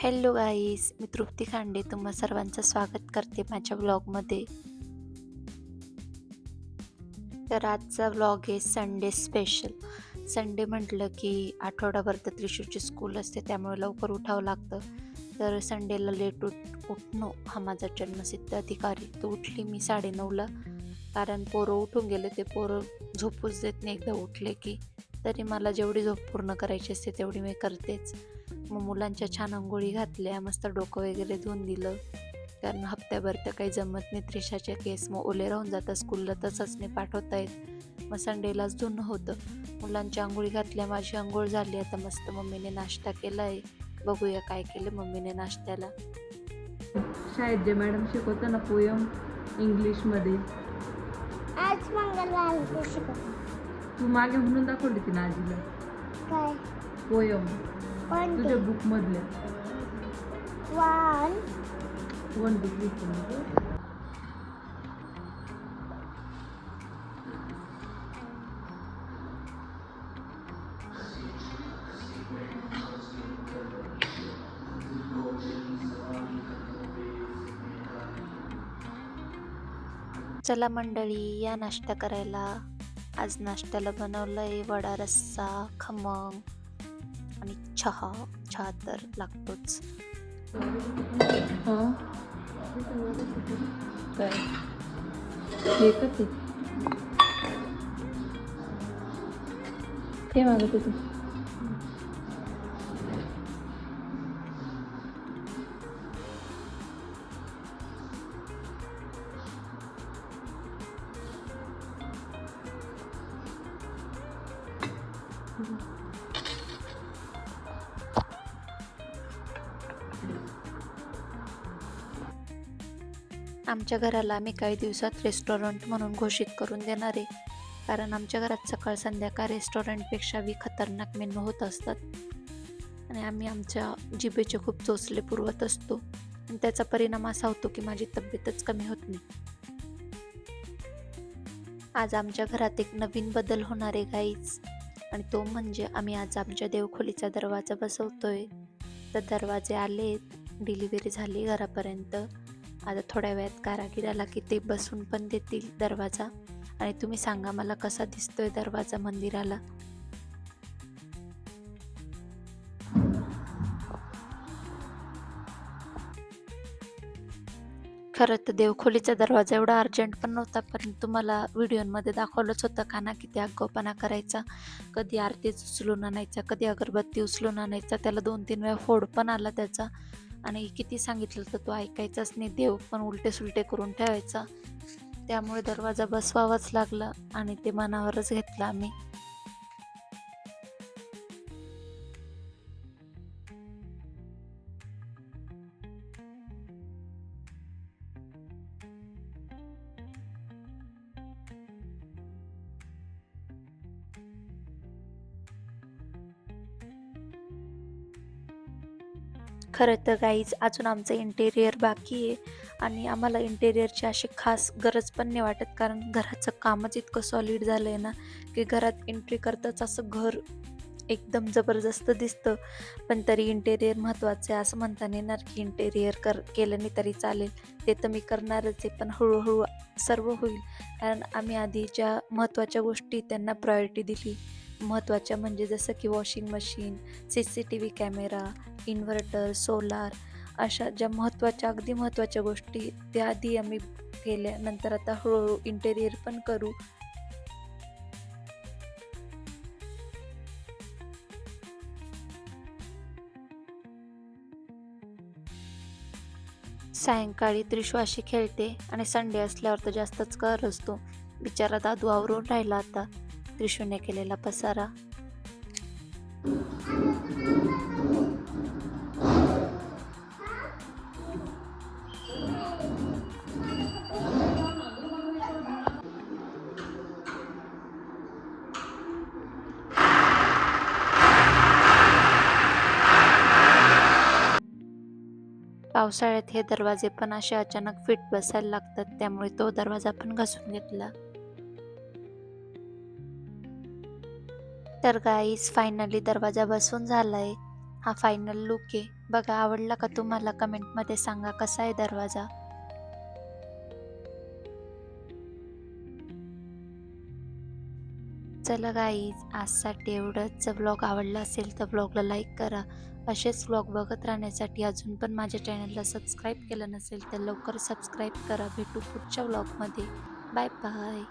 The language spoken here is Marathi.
हॅलो गाईस मी तृप्ती खांडे तुम्हा सर्वांचं स्वागत करते माझ्या ब्लॉगमध्ये. तर आजचा ब्लॉग आहे संडे स्पेशल. संडे म्हटलं की आठवडाभर तर त्रिशूरची स्कूल असते त्यामुळे लवकर उठावं लागतं. तर संडेला लेट उठ उठणं हा माझा जन्मसिद्ध अधिकारी तर उठली मी साडेनऊला कारण पोरं उठून गेले ते पोरं झोपूच देत नाही. एकदा उठले की तरी मला जेवढी झोप पूर्ण करायची असते तेवढी मी करतेच. मग मुलांच्या छान आंघोळी घातल्या मस्त डोकं वगैरे धुवून दिलं. कारण हप्त्याभर तर काही जमत नाही त्रिशाचे केस. मग ओले राहून जातात स्कूलला तसंच नाही पाठवता येत. मग संडेलाच धुणं होतं. मुलांच्या आंघोळी घातल्या माझी आंघोळ झाली. आता मस्त मम्मीने नाश्ता केला आहे बघूया काय केलं मम्मीने नाश्त्याला. शाळेत जे मॅडम शिकवतं ना पोयम इंग्लिशमध्ये. आज मंगळवार ते शिकवतो तू मागे म्हणून दाखवली ती ना आजीला. काय? पोयम. तुझ्या बुक मधल्या one one two three four चला मंडळी या नाश्ता करायला. आज नाश्त्याला बनवलं आहे वडा रस्सा खमंग. आणि चहा चहा तर लागतोच. हां? काय? हे का हे मागत आमच्या घराला आम्ही काही दिवसात रेस्टॉरंट म्हणून घोषित करून देणार आहे. कारण आमच्या घरात सकाळ संध्याकाळ रेस्टॉरंटपेक्षा बी खतरनाक मेनू होत असतात. आणि आम्ही आमच्या जिभेचे खूप चोचले पुरवत असतो. आणि त्याचा परिणाम असा होतो की माझी तब्येतच कमी होत नाही. आज आमच्या घरात एक नवीन बदल होणार आहे गाईच आणि तो म्हणजे आम्ही आज आमच्या देवखोलीचा दरवाजा बसवतोय. तर दरवाजे आले डिलिव्हरी झाली घरापर्यंत. आता थोड्या वेळात कारागीर आला की ते बसून पण देतील दरवाजा. आणि तुम्ही सांगा मला कसा दिसतोय दरवाजा मंदिराला. खरं तर देवखोलीचा दरवाजा एवढा अर्जंट पण नव्हता पण तुम्हाला व्हिडिओमध्ये दाखवलंच होतं का ना किती आगाऊपणा करायचा कधी आरतीच उचलून आणायचा कधी अगरबत्ती उचलून आणायचा त्याला दोन तीन वेळा फोड पण आला त्याचा. आणि किती सांगितलं तर तो ऐकायचाच नाही देव पण उलटे सुलटे करून ठेवायचा. त्यामुळे दरवाजा बसवावाच लागला आणि ते मनावरच घेतलं आम्ही. खरं तर गाईज अजून आमचं इंटेरियर बाकी आहे. आणि आम्हाला इंटेरियरची अशी खास गरज पण नाही वाटत कारण घराचं कामच इतकं सॉलिड झालं आहे ना की घरात एंट्री करताच असं घर एकदम जबरदस्त दिसतं. पण तरी इंटेरियर महत्त्वाचं आहे असं म्हणता येणार की इंटेरियर कर केलं नाही तरी चालेल. ते तर मी करणारच आहे पण हळूहळू सर्व होईल. कारण आम्ही आधी ज्या महत्त्वाच्या गोष्टी त्यांना प्रायोरिटी दिली महत्त्वाच्या म्हणजे जसं की washing machine C C T V camera inverter solar अशा ज्या महत्त्वाच्या अगदी महत्त्वाच्या गोष्टी त्या आधी आम्ही केल्या. नंतर आता हळूहळू इंटेरियर पण करू. सायंकाळी त्रिश्वाशी खेळते आणि संडे असल्यावर तर जास्तच कर असतो. बिचारा दादू आवरून राहिला आता. त्रिशूने केलेला पसारा. पावसाळ्यात हे दरवाजे पण असे अचानक फिट बसायला लागतात त्यामुळे तो दरवाजा पण घासून घेतला. तर गाईज फायनली दरवाजा बसून झालाय. हा फायनल लुक आहे. बघा आवडला का तुम्हाला? कमेंटमध्ये सांगा कसा आहे दरवाजा? चला गाईज आजसाठी एवढंच. जर ब्लॉग आवडला असेल तर ब्लॉगला लाईक करा. असेच ब्लॉग बघत राहण्यासाठी अजून पण माझ्या चॅनलला सबस्क्राईब केलं नसेल तर लवकर सबस्क्राईब करा. भेटू पुढच्या ब्लॉगमध्ये बाय बाय